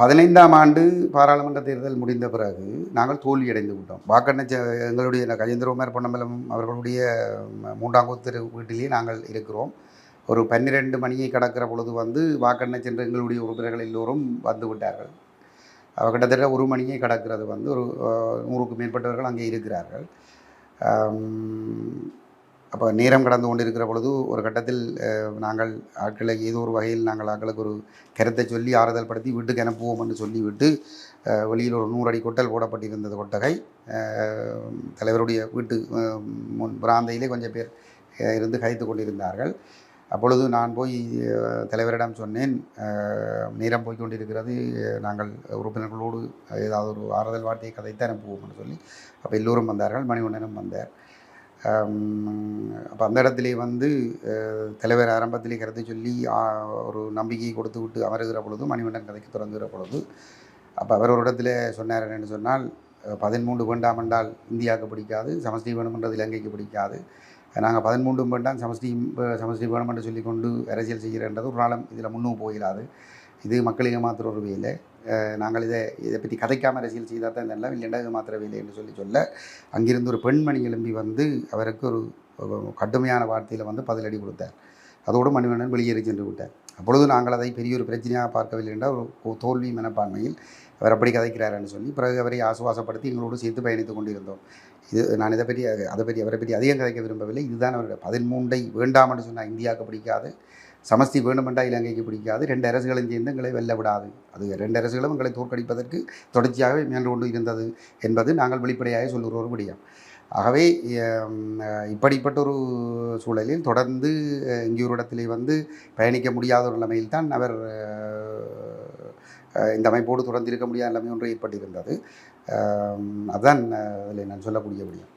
பதினைந்தாம் ஆண்டு பாராளுமன்ற தேர்தல் முடிந்த பிறகு நாங்கள் தோல்வியடைந்து விட்டோம். வாக்கெண்ண எங்களுடைய கஜேந்திரகுமார் பொன்னம்பலம் அவர்களுடைய மூன்றாம் கூத்து வீட்டிலேயே நாங்கள் இருக்கிறோம். ஒரு பன்னிரெண்டு மணியை கடக்கிற பொழுது வந்து வாக்கெண்ண சென்ற எங்களுடைய உறுப்பினர்கள் எல்லோரும் வந்து விட்டார்கள். அவர் கிட்டத்தட்ட ஒரு மணியை கடக்கிறது வந்து ஒரு நூறுக்கு நூறுக்கும் மேற்பட்டவர்கள் அங்கே இருக்கிறார்கள். அப்போ நேரம் கடந்து கொண்டு இருக்கிற பொழுது ஒரு கட்டத்தில் நாங்கள் ஆட்களை ஏதோ ஒரு வகையில் நாங்கள் ஆட்களுக்கு ஒரு கருத்தை சொல்லி ஆறுதல் படுத்தி வீட்டுக்கு அனுப்புவோம் என்று சொல்லிவிட்டு வெளியில் ஒரு நூறு அடி கொட்டல் போடப்பட்டிருந்தது கொட்டகை. தலைவருடைய வீட்டு முன் பிராந்தையிலே கொஞ்சம் பேர் இருந்து கைத்து கொண்டிருந்தார்கள். அப்பொழுது நான் போய் தலைவரிடம் சொன்னேன் நேரம் போய் கொண்டிருக்கிறது நாங்கள் உறுப்பினர்களோடு ஏதாவது ஒரு ஆறுதல் வார்த்தையை கதைத்து அனுப்புவோம் சொல்லி அப்போ எல்லோரும் வந்தார்கள் மணிவண்ணனும் வந்தார். அப்போ அந்த இடத்திலே வந்து தலைவர் ஆரம்பத்திலே கருத்தை சொல்லி ஒரு நம்பிக்கையை கொடுத்து விட்டு அமருகிற பொழுது மணிமண்டன் கதைக்கு தொடங்குகிற பொழுது அப்போ அவர் ஒரு இடத்துல சொன்னார் என்னென்னு சொன்னால் பதிமூன்று வேண்டாம் என்றால் இந்தியாவுக்கு பிடிக்காது சமஸ்டி வேணுமென்றது இலங்கைக்கு பிடிக்காது. நாங்கள் பதிமூன்றும் வேண்டாம் சமஸ்டி சமஸ்டி வேணும் என்று சொல்லி கொண்டு அரசியல் செய்கிறன்றது ஒரு நாளும் இதில் முன்னும் போயிடாது இது மக்களுக்கு மாத்திர ஒரு வேலை. நாங்கள் இதை இதை பற்றி கதைக்காமல் அரசியல் செய்தால் தான் இதெல்லாம் இல்லைண்டா இது மாத்திரவில்லை என்று சொல்லி சொல்ல அங்கிருந்து ஒரு பெண்மணி எழும்பி வந்து அவருக்கு ஒரு கடுமையான வார்த்தையில் வந்து பதிலடி கொடுத்தார். அதோடு மணிவண்ணன் வெளியேறி சென்று விட்டார். அப்பொழுது நாங்கள் அதை பெரிய ஒரு பிரச்சனையாக பார்க்கவில்லை என்றால் ஒரு ஒரு தோல்வி மனப்பான்மையில் அவர் அப்படி கதைக்கிறாருன்னு சொல்லி பிறகு அவரை ஆசுவாசப்படுத்தி எங்களோடு சேர்த்து பயணித்து கொண்டிருந்தோம். இது நான் இதை பற்றி அதை பற்றி அவரை பற்றி அதிகம் கதைக்க விரும்பவில்லை. இதுதான் அவருடைய பதிமூன்றை வேண்டாம் என்று சொன்னால் இந்தியாவுக்கு பிடிக்காது. சமஸ்தி வேண்டுமென்றா இலங்கைக்கு பிடிக்காது. ரெண்டு அரசுகளும் சேர்ந்து எங்களை வெல்ல விடாது அது ரெண்டு அரசுகளும் எங்களை தோற்கடிப்பதற்கு தொடர்ச்சியாகவே முயன்று கொண்டு இருந்தது என்பது நாங்கள் வெளிப்படையாக சொல்லுகிற ஒரு ஆகவே இப்படிப்பட்ட ஒரு சூழலில் தொடர்ந்து அஹ், இங்கே ஒரு இடத்திலே வந்து பயணிக்க முடியாத ஒரு நிலைமையில் தான் அவர் இந்த அமைப்போடு தொடர்ந்து இருக்க முடியாத நிலைமை ஒன்று ஏற்பட்டிருந்தது. அதுதான் அதில் நான் சொல்லக்கூடிய முடியும்